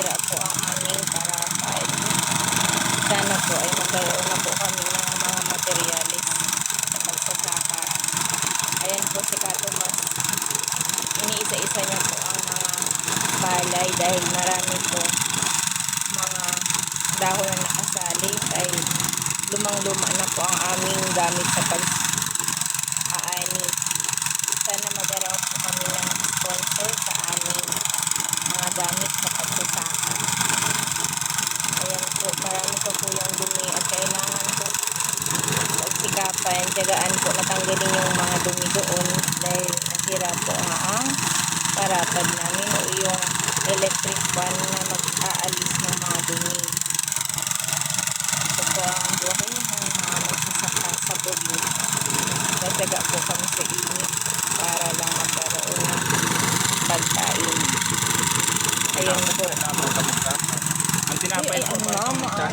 nasira po ang aming parapad. Sana po ay magkaroon na po kami ng mga materyales sa pagsasaka. Ayan po si Katumas. Iniisa-isa niya po ang mga palay dahil marami po mga dahon na nakasali dahil lumang-luma na po ang aming gamit sa pag aani. Sana magkaroon po kami ng sponsor sa aming mga gamit sa pagsasaka. Ayan po, marami po po yung dumi at kailangan po pagsikapan, tiyagaan po natanggalin yung mga dumi doon dahil nasira po nga ang parapad namin o yung electric fan na mag-aalis ng mga dumi. Ito po ang buhay ng mga magsasaka sa bubog. Nagdaga po kami sa init para lang magkaroon ng pagkain. Ayun po. Ang tinapay Ay, po. ano, mga